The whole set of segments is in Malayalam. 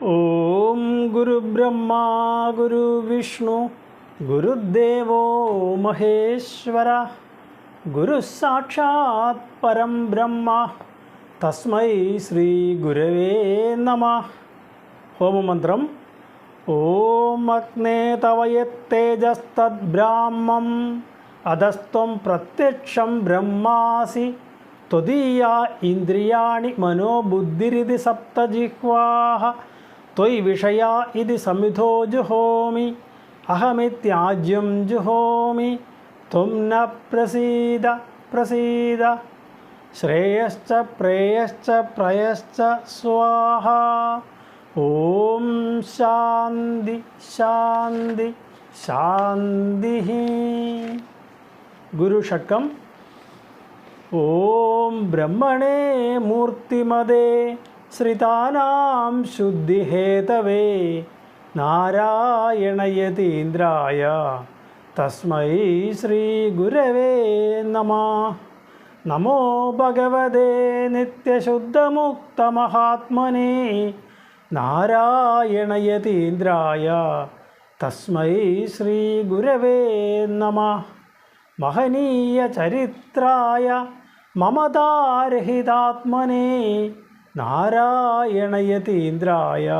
ഓം ഗുരുബ്രഹ്മ ഗുരുവിഷ്ണു ഗുരുദേവോ മഹേശ്വര ഗുരുസാക്ഷാത് പരം ബ്രഹ്മ തസ്മൈ ശ്രീ ഗുരവേ നമ. ഹോമമന്ത്രം ഓം അഗ്നേ തവയത്തേജസ്തദ്ബ്രാഹ്മം അധസ്ത്വം പ്രത്യക്ഷം ബ്രഹ്മാസി ത്വയ് വിഷയ ഇതി സമിധോ ജുഹോമി അഹമിത്യാജ്യം ജുഹോമി ത്വം ന പ്രസീദ പ്രസീദ ശ്രേയശ്ച പ്രേയശ്ച പ്രയശ്ച സ്വാഹ ഓം ശാന്തി ശാന്തി ശാന്തി ഗുരുഷക്കം ഓം ബ്രഹ്മണേ മൂർത്തിമതേ. ശ്രിതാനാം ശുദ്ധിഹേതവേ നാരായണയതീന്ദ്രായ തസ്മൈ ശ്രീ ഗുരവേ നമ. നമോ ഭഗവതേ നിത്യശുദ്ധമുക്തമഹാത്മനെ നാരായണയതീന്ദ്രായ തസ്മൈ ശ്രീ ഗുരവേ നമ. മഹനീയ ചരിത്രായ മമതാരഹിതാത്മനേ നാരായണയതീന്ദ്രായ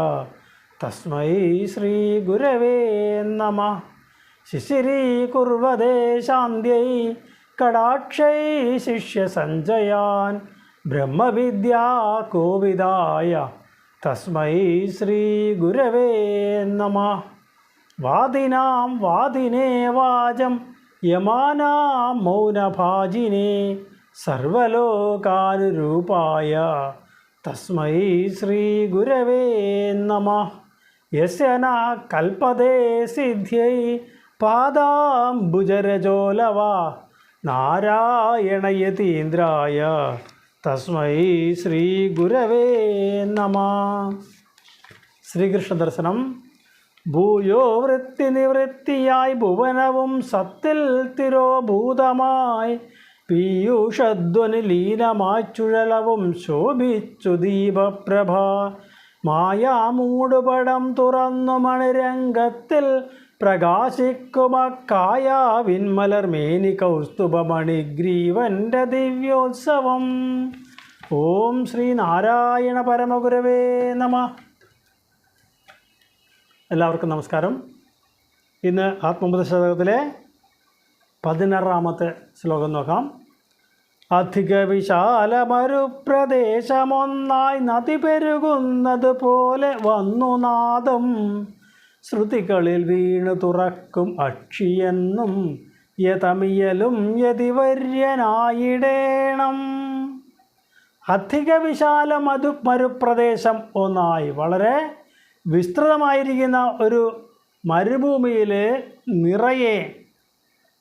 തസ്മൈ ശ്രീ ഗുരവേ നമ. ശിശിരീകുർവദേ ശാന്തിയൈ. കടാക്ഷൈ ശിഷ്യസഞ്ജയാൻ ബ്രഹ്മവിദ്യാ കോവിദായ. തസ്മൈ ശ്രീ ഗുരവേ നമ. വാദിനാം വാദിനേ വാചം. യമാനാം മൗനഭാജിനേ. സർവലോകാനുരൂപായ. തസ്മൈ ശ്രീഗുരവേ നമ. യസ്യ കൽപ്പതേ സിദ്ധ്യൈ പാദാംബുജരജോലവ. നാരായണയതീന്ദ്രായ തസ്മൈ ശ്രീഗുരവേ നമ. ശ്രീകൃഷ്ണ ദർശനം ഭൂയോ വൃത്തിനിവൃത്തിയായി ഭുവനവും സത്തിൽ തിരോഭൂതമായി പീയൂഷധ്വനി ശോഭിച്ചു ദീപപ്രഭ. മായാമൂടുപടം തുറന്നു മണിരംഗത്തിൽ പ്രകാശിക്കുമക്കായ വിന്മലർമേനി കൗസ്തുഭമണിഗ്രീവന്റെ ദിവ്യോത്സവം. ഓം ശ്രീനാരായണ പരമഗുരവേ നമ. എല്ലാവർക്കും നമസ്കാരം. ഇന്ന് ആത്മബുദ്ധശതകത്തിലെ പതിനാറാമത്തെ ശ്ലോകം നോക്കാം. അധിക വിശാലമൊരു പ്രദേശമൊന്നായി നദി പെരുകുന്നത് പോലെ വന്നു നാദം. ശ്രുതികളിൽ വീണു തുറക്കും അക്ഷിയെന്നും യതമിയലും യതിവര്യനായിടേണം. അധിക വിശാല മധു മരുപ്രദേശം ഒന്നായി വളരെ വിസ്തൃതമായിരിക്കുന്ന ഒരു മരുഭൂമിയിൽ നിറയെ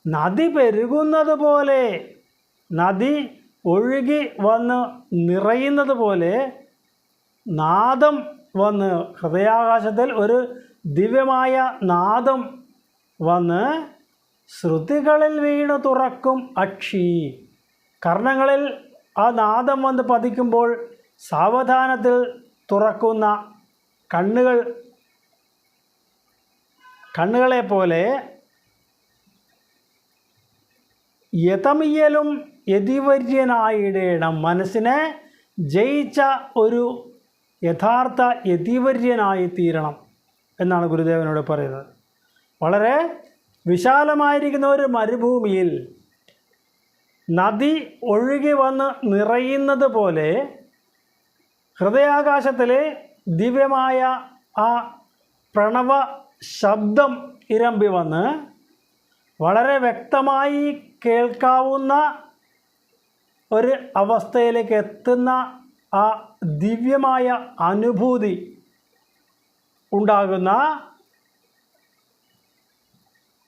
നദി പെരുകുന്നത് പോലെ നദി ഒഴുകി വന്ന് നിറയുന്നത് പോലെ നാദം വന്ന് ഹൃദയാകാശത്തിൽ ഒരു ദിവ്യമായ നാദം വന്ന് ശ്രുതികളിൽ വീണു തുറക്കും അക്ഷി. കർണങ്ങളിൽ ആ നാദം വന്ന് പതിക്കുമ്പോൾ സാവധാനത്തിൽ തുറക്കുന്ന കണ്ണുകൾ കണ്ണുകളെ പോലെ യതമിയലും യതിവര്യനായിടേണം. മനസ്സിനെ ജയിച്ച ഒരു യഥാർത്ഥ യതിവര്യനായി തീരണം എന്നാണ് ഗുരുദേവനോട് പറയുന്നത്. വളരെ വിശാലമായിരിക്കുന്ന ഒരു മരുഭൂമിയിൽ നദി ഒഴുകി വന്ന് നിറയുന്നത് പോലെ ഹൃദയാകാശത്തിലെ ദിവ്യമായ ആ പ്രണവ ശബ്ദം ഇരമ്പി വന്ന് വളരെ വ്യക്തമായി കേൾക്കാവുന്ന ഒരു അവസ്ഥയിലേക്ക് എത്തുന്ന ആ ദിവ്യമായ അനുഭൂതി ഉണ്ടാകുന്ന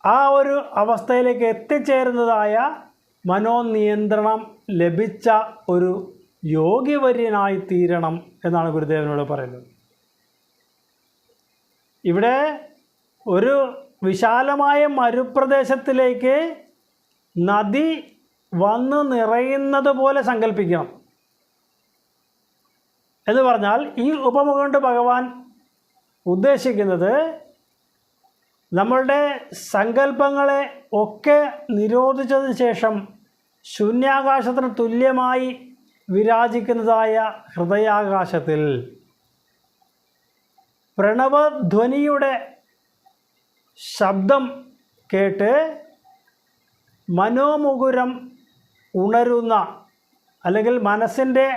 ആ ഒരു അവസ്ഥയിലേക്ക് എത്തിച്ചേരുന്നതായ മനോനിയന്ത്രണം ലഭിച്ച ഒരു യോഗിവര്യനായി തീരണം എന്നാണ് ഗുരുദേവനോട് പറയുന്നത്. ഇവിടെ ഒരു വിശാലമായ മരുപ്രദേശത്തിലേക്ക് നദി വന്ന് നിറയുന്നത് പോലെ സങ്കല്പിക്കണം. എന്ന് പറഞ്ഞാൽ ഈ ഉപമ കൊണ്ട് ഭഗവാൻ ഉദ്ദേശിക്കുന്നത് നമ്മളുടെ സങ്കല്പങ്ങളെ ഒക്കെ നിരോധിച്ചതിന് ശേഷം ശൂന്യാകാശത്തിന് തുല്യമായി വിരാജിക്കുന്നതായ ഹൃദയാകാശത്തിൽ പ്രണവധ്വനിയുടെ ശബ്ദം കേട്ട് മനോമുകുരം ഉണരുന്ന അല്ലെങ്കിൽ മനസ്സിന്റെ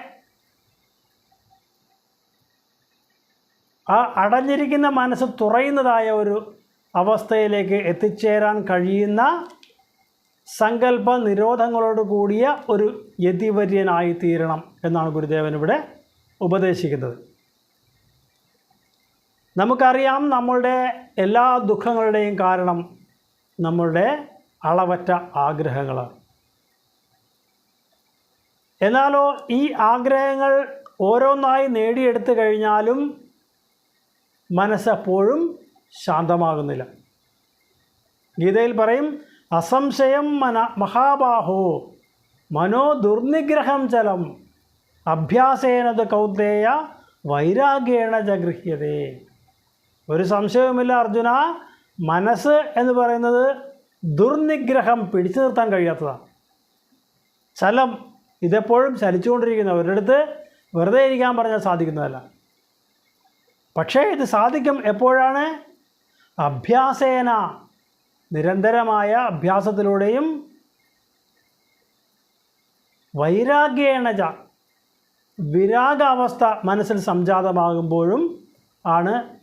ആ അടഞ്ഞിരിക്കുന്ന മനസ്സ് തുറയുന്നതായ ഒരു അവസ്ഥയിലേക്ക് എത്തിച്ചേരാൻ കഴിയുന്ന സങ്കല്പ നിരോധങ്ങളോട് കൂടിയ ഒരു യതിവര്യനായിത്തീരണം എന്നാണ് ഗുരുദേവൻ ഇവിടെ ഉപദേശിക്കുന്നത്. നമുക്കറിയാം നമ്മളുടെ എല്ലാ ദുഃഖങ്ങളുടെയും കാരണം നമ്മളുടെ അളവറ്റ ആഗ്രഹങ്ങളാണ് എന്നാലോ ഈ ആഗ്രഹങ്ങൾ ഓരോന്നായി നേടിയെടുത്തു കഴിഞ്ഞാലും മനസ്സെപ്പോഴും ശാന്തമാകുന്നില്ല. ഗീതയിൽ പറയും അസംശയം മന മഹാബാഹോ മനോ ദുർനിഗ്രഹം ചലം അഭ്യാസേനത് കൗന്ദേയ വൈരാഗ്യേണ ജഗൃഹ്യതേ ഒരു സംശയവുമില്ല അർജുന. മനസ്സ് എന്ന് പറയുന്നത് ദുർനിഗ്രഹം പിടിച്ചു നിർത്താൻ കഴിയാത്തതാണ് ചലം ഇതെപ്പോഴും ചലിച്ചുകൊണ്ടിരിക്കുന്ന. അടുത്ത് വെറുതെ ഇരിക്കാൻ പറഞ്ഞാൽ സാധിക്കുന്നതല്ല. പക്ഷേ ഇത് സാധിക്കും എപ്പോഴാണ്? അഭ്യാസേന നിരന്തരമായ അഭ്യാസത്തിലൂടെയും വൈരാഗ്യേണജ വിരാഗാവസ്ഥ മനസ്സിൽ സംജാതമാകുമ്പോഴും ആണ്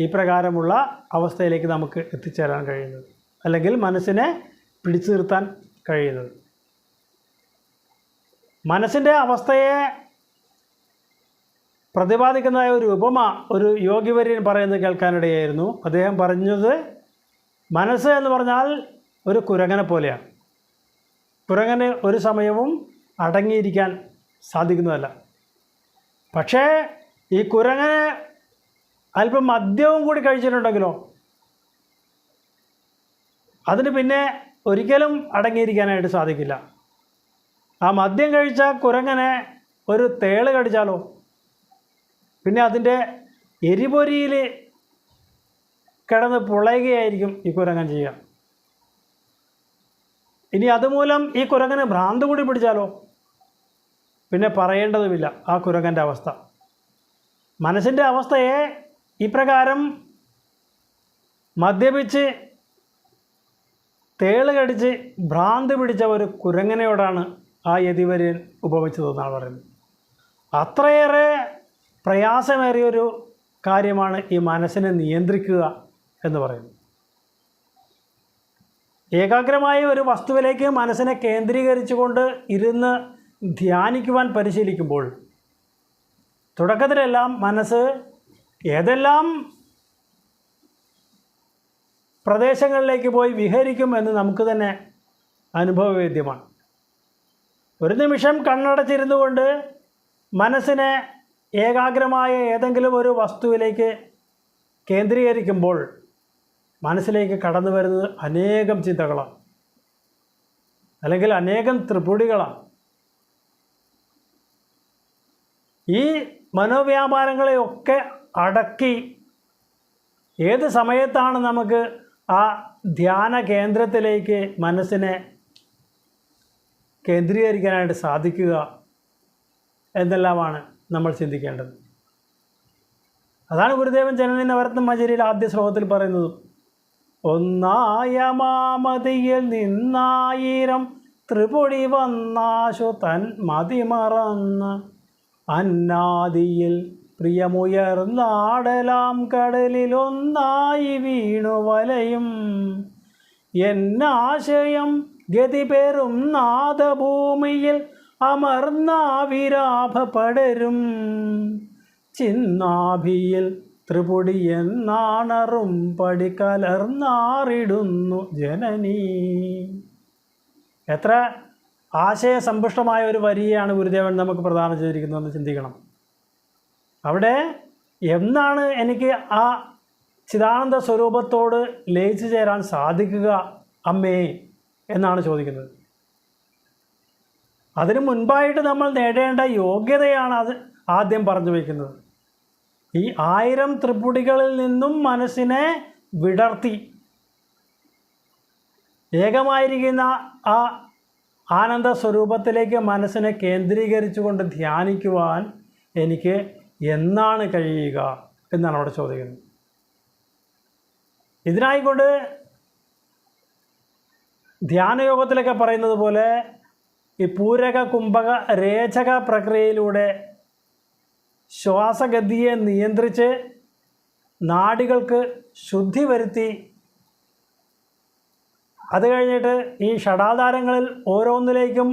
ഈ പ്രകാരമുള്ള അവസ്ഥയിലേക്ക് നമുക്ക് എത്തിച്ചേരാൻ കഴിയുന്നത്. അല്ലെങ്കിൽ മനസ്സിനെ പിടിച്ചു നിർത്താൻ കഴിയുന്നത്. മനസ്സിന്റെ അവസ്ഥയെ പ്രതിപാദിക്കുന്നതായ ഒരു ഉപമ ഒരു യോഗിവര്യൻ പറയുന്നത് കേൾക്കാനിടയായിരുന്നു. അദ്ദേഹം പറഞ്ഞത് മനസ്സ് എന്ന് പറഞ്ഞാൽ ഒരു കുരങ്ങനെ പോലെയാണ്. കുരങ്ങന് ഒരു സമയവും അടങ്ങിയിരിക്കാൻ സാധിക്കുന്നതല്ല. പക്ഷേ ഈ കുരങ്ങനെ അല്പം മദ്യവും കൂടി കഴിച്ചിട്ടുണ്ടെങ്കിലോ അതിന് പിന്നെ ഒരിക്കലും അടങ്ങിയിരിക്കാനായിട്ട് സാധിക്കില്ല. ആ മദ്യം കഴിച്ച കുരങ്ങനെ ഒരു തേൾ കടിച്ചാലോ? പിന്നെ അതിന്റെ എരിപൊരിയിൽ കിടന്ന് പുളയുകയായിരിക്കും ഈ കുരങ്ങൻ ചെയ്യുക. ഇനി അതുമൂലം ഈ കുരങ്ങന് ഭ്രാന്ത് കൂടി പിടിച്ചാലോ? പിന്നെ പറയേണ്ടതുമില്ല ആ കുരങ്ങന്റെ അവസ്ഥ. മനസ്സിന്റെ അവസ്ഥയെ ഇപ്രകാരം മദ്യപിച്ച് തേൾ കടിച്ച് ഭ്രാന്ത് പിടിച്ച ഒരു കുരങ്ങനയോടാണ് ആ യതിവര്യൻ ഉപമിച്ചതെന്നാണ് പറയുന്നത്. അത്രയേറെ പ്രയാസമേറിയൊരു കാര്യമാണ് ഈ മനസ്സിനെ നിയന്ത്രിക്കുക എന്ന് പറയുന്നത്. ഏകാഗ്രമായ ഒരു വസ്തുവിലേക്ക് മനസ്സിനെ കേന്ദ്രീകരിച്ചുകൊണ്ട് ഇരുന്ന് ധ്യാനിക്കുവാൻ പരിശീലിക്കുമ്പോൾ തുടക്കത്തിലെല്ലാം മനസ്സ് ഏതെല്ലാം പ്രദേശങ്ങളിലേക്ക് പോയി വിഹരിക്കും എന്ന് നമുക്ക് തന്നെ അനുഭവവേദ്യമാണ്. ഒരു നിമിഷം കണ്ണടച്ചിരുന്നു കൊണ്ട് മനസ്സിനെ ഏകാഗ്രമായ ഏതെങ്കിലും ഒരു വസ്തുവിലേക്ക് കേന്ദ്രീകരിക്കുമ്പോൾ മനസ്സിലേക്ക് കടന്നു വരുന്നത് അനേകം ചിന്തകളാണ്. അല്ലെങ്കിൽ അനേകം ത്രിപുടികളാണ്. ഈ മനോവ്യാപാരങ്ങളെയൊക്കെ അടക്കി ഏത് സമയത്താണ് നമുക്ക് ആ ധ്യാന കേന്ദ്രത്തിലേക്ക് മനസ്സിനെ കേന്ദ്രീകരിക്കാനായിട്ട് സാധിക്കുക എന്നെല്ലാമാണ് നമ്മൾ ചിന്തിക്കേണ്ടത്. അതാണ് ഗുരുദേവൻ ജനനിന്ന വരത്തും മജരിയിൽ ആദ്യ ശ്ലോകത്തിൽ പറയുന്നത്. ഒന്നായ മാമതിയിൽ നിന്നായിരം ത്രിപുടി വന്നാശു തൻ മതിമറന്ന് അന്നാദിയിൽ പ്രിയമുയർന്നാടലാം കടലിലൊന്നായി വീണു വലയും. എന്നാശയം ഗതി പേരും നാദഭൂമിയിൽ അമർന്നാവിരാഭ പടരും ചിന്നാഭിയിൽ ത്രിപുടി എന്നാണറും പടി കലർന്നാറിടുന്നു ജനനീ. എത്ര ആശയസമ്പുഷ്ടമായ ഒരു വരിയാണ് ഗുരുദേവൻ നമുക്ക് പ്രദാനം ചെയ്തിരിക്കുന്നതെന്ന് ചിന്തിക്കണം. അവിടെ എന്നാണ് എനിക്ക് ആ ചിദാനന്ദ സ്വരൂപത്തോട് ലയിച്ചു ചേരാൻ സാധിക്കുക അമ്മേ എന്നാണ് ചോദിക്കുന്നത്. അതിനു മുൻപായിട്ട് നമ്മൾ നേടേണ്ട യോഗ്യതയാണ് അത് ആദ്യം പറഞ്ഞു വയ്ക്കുന്നത് ഈ ആയിരം ത്രിപുടികളിൽ നിന്നും മനസ്സിനെ വിടർത്തി. ഏകമായിരിക്കുന്ന ആ ആനന്ദ സ്വരൂപത്തിലേക്ക് മനസ്സിനെ കേന്ദ്രീകരിച്ചുകൊണ്ട് ധ്യാനിക്കുവാൻ എനിക്ക് എന്നാണ് കഴിയുക എന്നാണ് അവിടെ ചോദിക്കുന്നത്. ഇതിനായിക്കൊണ്ട് ധ്യാനയോഗത്തിലൊക്കെ പറയുന്നത് പോലെ ഈ പൂരക കുംഭക രേചക പ്രക്രിയയിലൂടെ ശ്വാസഗതിയെ നിയന്ത്രിച്ച് നാടികൾക്ക് ശുദ്ധി വരുത്തി അത് കഴിഞ്ഞിട്ട് ഈ ഷടാധാരങ്ങളിൽ ഓരോന്നിലേക്കും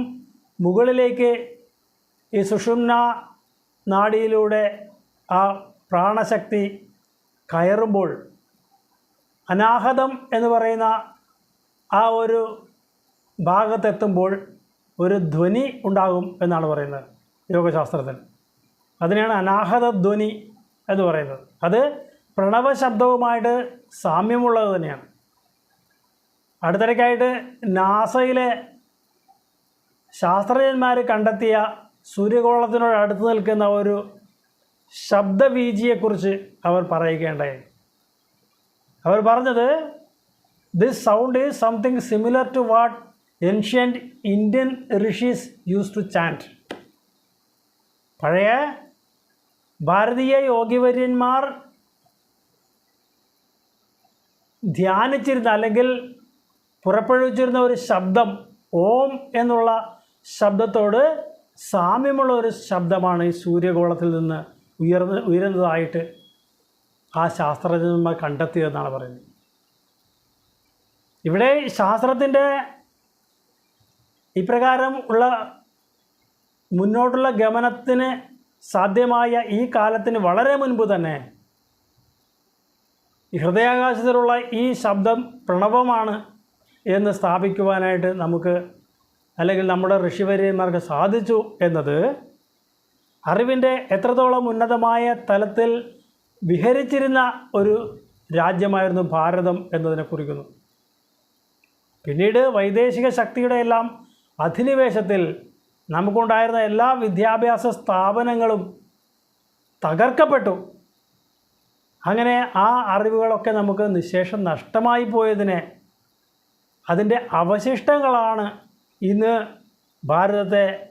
മുകളിലേക്ക് ഈ സുഷുമ്ന നാഡിയിലൂടെ ആ പ്രാണശക്തി കയറുമ്പോൾ അനാഹതം എന്ന് പറയുന്ന ആ ഒരു ഭാഗത്തെത്തുമ്പോൾ ഒരു ധ്വനി ഉണ്ടാകും എന്നാണ് പറയുന്നത് യോഗശാസ്ത്രത്തിൽ. അതിനെയാണ് അനാഹത ധ്വനി എന്ന് പറയുന്നത്. അത് പ്രണവശബ്ദവുമായിട്ട് സാമ്യമുള്ളത് തന്നെയാണ്. അടുത്തിടയ്ക്കായിട്ട് നാസയിലെ ശാസ്ത്രജ്ഞന്മാർ കണ്ടെത്തിയ സൂര്യഗോളത്തിനോട് അടുത്ത് നിൽക്കുന്ന ഒരു ശബ്ദവീജിയെക്കുറിച്ച് അവർ പറയുകയുണ്ടായി. അവർ പറഞ്ഞത് this sound is something similar to what ancient Indian rishis use to chant പഴയ ഭാരതീയ യോഗിവര്യന്മാർ ധ്യാനിച്ചിരുന്ന അല്ലെങ്കിൽ പുറപ്പെടുവിച്ചിരുന്ന ഒരു ശബ്ദം ഓം എന്നുള്ള ശബ്ദത്തോട് സാമ്യമുള്ള ഒരു ശബ്ദമാണ് ഈ സൂര്യഗോളത്തിൽ നിന്ന് ഉയർന്ന് ഉയരുന്നതായിട്ട് ആ ശാസ്ത്രജ്ഞന്മാർ കണ്ടെത്തിയതെന്നാണ് പറയുന്നത്. ഇവിടെ ശാസ്ത്രത്തിന്റെ ഇപ്രകാരം ഉള്ള മുന്നോട്ടുള്ള ഗമനത്തിന് സാധ്യമായ ഈ കാലത്തിന് വളരെ മുൻപ് തന്നെ ഹൃദയാകാശത്തിലുള്ള ഈ ശബ്ദം പ്രണവമാണ് എന്ന് സ്ഥാപിക്കുവാനായിട്ട് നമുക്ക് അല്ലെങ്കിൽ നമ്മുടെ ഋഷിവര്യന്മാർക്ക് സാധിച്ചു എന്നത് അറിവിന്റെ എത്രത്തോളം ഉന്നതമായ തലത്തിൽ വിഹരിച്ചിരുന്ന ഒരു രാജ്യമായിരുന്നു ഭാരതം എന്നതിനെ കുറിക്കുന്നു. പിന്നീട് വൈദേശിക ശക്തിയുടെ എല്ലാം അധിനിവേശത്തിൽ നമുക്കുണ്ടായിരുന്ന എല്ലാ വിദ്യാഭ്യാസ സ്ഥാപനങ്ങളും തകർക്കപ്പെട്ടു. അങ്ങനെ ആ അറിവുകളൊക്കെ നമുക്ക് നിശേഷം നഷ്ടമായി പോയതിനെ അതിന്റെ അവശിഷ്ടങ്ങളാണ് ഇന്ന് ഭാരതത്തെ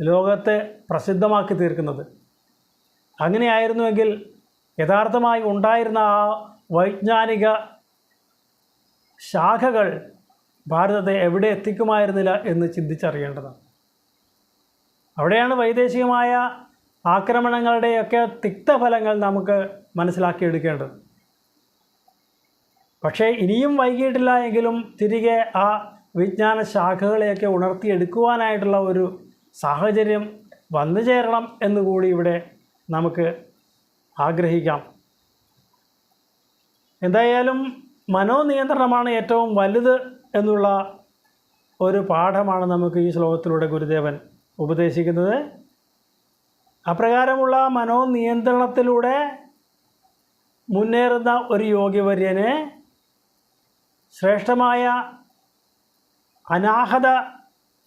ലോകത്തെ പ്രസിദ്ധമാക്കി തീർക്കുന്നത്. അങ്ങനെയായിരുന്നുവെങ്കിൽ യഥാർത്ഥമായി ഉണ്ടായിരുന്ന ആ വൈജ്ഞാനിക ശാഖകൾ ഭാരതത്തെ എവിടെ എത്തിക്കുമായിരുന്നില്ല എന്ന് ചിന്തിച്ചറിയേണ്ടതാണ്. അവിടെയാണ് വൈദേശികമായ ആക്രമണങ്ങളുടെയൊക്കെ തിക്തഫലങ്ങൾ നമുക്ക് മനസ്സിലാക്കിയെടുക്കേണ്ടത്. പക്ഷേ ഇനിയും വൈകിയിട്ടില്ല എങ്കിലും തിരികെ ആ വിജ്ഞാന ശാഖകളെയൊക്കെ ഉണർത്തിയെടുക്കുവാനായിട്ടുള്ള ഒരു സാഹചര്യം വന്നു ചേരണം എന്നുകൂടി ഇവിടെ നമുക്ക് ആഗ്രഹിക്കാം. എന്തായാലും മനോനിയന്ത്രണമാണ് ഏറ്റവും വലുത് എന്നുള്ള ഒരു പാഠമാണ് നമുക്ക് ഈ ശ്ലോകത്തിലൂടെ ഗുരുദേവൻ ഉപദേശിക്കുന്നത്. അപ്രകാരമുള്ള മനോനിയന്ത്രണത്തിലൂടെ മുന്നേറുന്ന ഒരു യോഗ്യവര്യനെ ശ്രേഷ്ഠമായ അനാഹത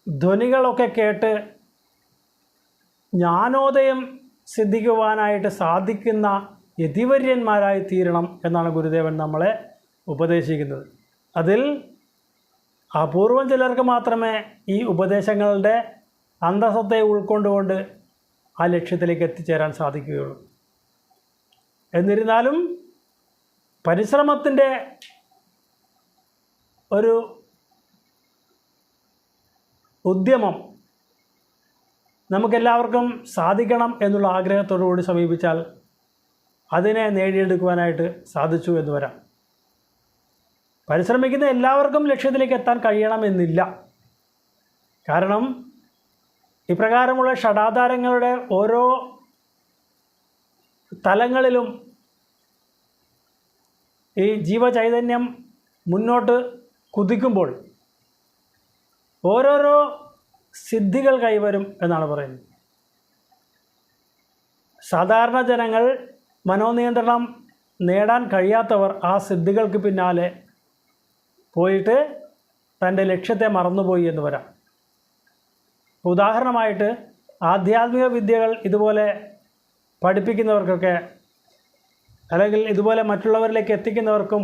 ധ്വനികളൊക്കെ കേട്ട് ജ്ഞാനോദയം സിദ്ധിക്കുവാനായിട്ട് സാധിക്കുന്ന യതിവര്യന്മാരായി തീരണം എന്നാണ് ഗുരുദേവൻ നമ്മളെ ഉപദേശിക്കുന്നത്. അതിൽ അപൂർവം ചിലർക്ക് മാത്രമേ ഈ ഉപദേശങ്ങളുടെ അന്തസത്തെ ഉൾക്കൊണ്ടുകൊണ്ട് ആ ലക്ഷ്യത്തിലേക്ക് എത്തിച്ചേരാൻ സാധിക്കുകയുള്ളൂ. എന്നിരുന്നാലും പരിശ്രമത്തിന്റെ ഒരു ഉദ്യമം നമുക്കെല്ലാവർക്കും സാധിക്കണം എന്നുള്ള ആഗ്രഹത്തോടു കൂടി സമീപിച്ചാൽ അതിനെ നേടിയെടുക്കുവാനായിട്ട് സാധിച്ചു എന്ന് വരാം. പരിശ്രമിക്കുന്ന എല്ലാവർക്കും ലക്ഷ്യത്തിലേക്ക് എത്താൻ കഴിയണമെന്നില്ല. കാരണം ഇപ്രകാരമുള്ള ഷടാധാരങ്ങളുടെ ഓരോ തലങ്ങളിലും ഈ ജീവചൈതന്യം മുന്നോട്ട് കുതിക്കുമ്പോൾ ഓരോരോ സിദ്ധികൾ കൈവരും എന്നാണ് പറയുന്നത്. സാധാരണ ജനങ്ങൾ മനോനിയന്ത്രണം നേടാൻ കഴിയാത്തവർ ആ സിദ്ധികൾക്ക് പിന്നാലെ പോയിട്ട് തന്റെ ലക്ഷ്യത്തെ മറന്നുപോയി എന്ന് വരാം. ഉദാഹരണമായിട്ട് ആധ്യാത്മിക വിദ്യകൾ ഇതുപോലെ പഠിപ്പിക്കുന്നവർക്കൊക്കെ അല്ലെങ്കിൽ ഇതുപോലെ മറ്റുള്ളവരിലേക്ക് എത്തിക്കുന്നവർക്കും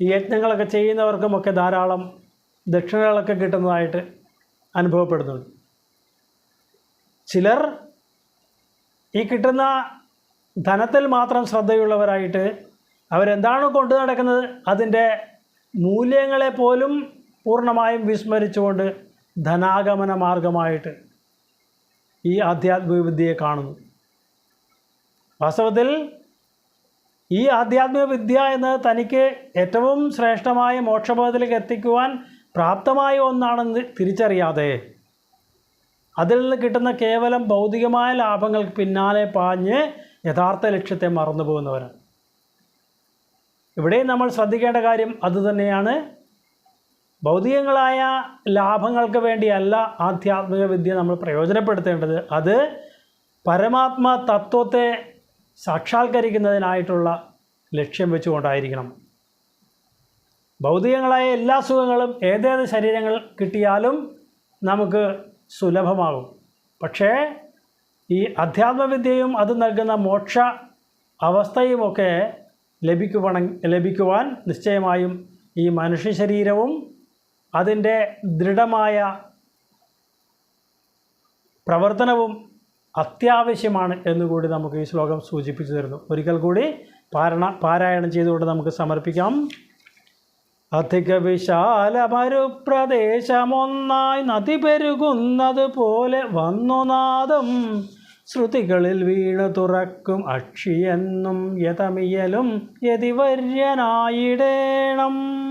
ഈ യജ്ഞങ്ങളൊക്കെ ചെയ്യുന്നവർക്കുമൊക്കെ ധാരാളം ദക്ഷിണകളൊക്കെ കിട്ടുന്നതായിട്ട് അനുഭവപ്പെടുന്നുണ്ട്. ചിലർ ഈ കിട്ടുന്ന ധനത്തിൽ മാത്രം ശ്രദ്ധയുള്ളവരായിട്ട് അവരെന്താണോ കൊണ്ടു നടക്കുന്നത്? അതിന്റെ മൂല്യങ്ങളെ പോലും പൂർണമായും വിസ്മരിച്ചുകൊണ്ട് ധനാഗമന മാർഗമായിട്ട് ഈ ആധ്യാത്മിക വിദ്യയെ കാണുന്നു. വാസ്തവത്തിൽ ഈ ആധ്യാത്മിക വിദ്യ എന്നത് തനിക്ക് ഏറ്റവും ശ്രേഷ്ഠമായ മോക്ഷബോധത്തിലേക്ക് എത്തിക്കുവാൻ പ്രാപ്തമായ ഒന്നാണെന്ന് തിരിച്ചറിയാതെ അതിൽ നിന്ന് കിട്ടുന്ന കേവലം ഭൗതികമായ ലാഭങ്ങൾക്ക് പിന്നാലെ പാഞ്ഞ് യഥാർത്ഥ ലക്ഷ്യത്തെ മറന്നു പോകുന്നവരാണ്. ഇവിടെയും നമ്മൾ ശ്രദ്ധിക്കേണ്ട കാര്യം അതുതന്നെയാണ് ഭൗതികങ്ങളായ ലാഭങ്ങൾക്ക് വേണ്ടിയല്ല ആധ്യാത്മിക വിദ്യ നമ്മൾ പ്രയോജനപ്പെടുത്തേണ്ടത്. അത് പരമാത്മ തത്വത്തെ സാക്ഷാത്കരിക്കുന്നതിനായിട്ടുള്ള ലക്ഷ്യം വെച്ചുകൊണ്ടായിരിക്കണം. ഭൗതികങ്ങളായ എല്ലാ സുഖങ്ങളും ഏതേത് ശരീരങ്ങൾ കിട്ടിയാലും നമുക്ക് സുലഭമാകും പക്ഷേ ഈ അധ്യാത്മവിദ്യയും അത് നൽകുന്ന മോക്ഷ അവസ്ഥയുമൊക്കെ ലഭിക്കുവാണ ലഭിക്കുവാൻ നിശ്ചയമായും ഈ മനുഷ്യ ശരീരവും അതിന്റെ ദൃഢമായ പ്രവർത്തനവും അത്യാവശ്യമാണ് എന്നുകൂടി നമുക്ക് ഈ ശ്ലോകം സൂചിപ്പിച്ചു തരുന്നു. ഒരിക്കൽ കൂടി പാരണ പാരായണം ചെയ്തുകൊണ്ട് നമുക്ക് സമർപ്പിക്കാം. അധിക വിശാലമരുപ്രദേശമൊന്നായി നദി പെരുകുന്നത് പോലെ വന്നു നാദം. ശ്രുതികളിൽ വീണു തുറക്കും അക്ഷിയെന്നും യതമിയലും യതിവര്യനായിടേണം.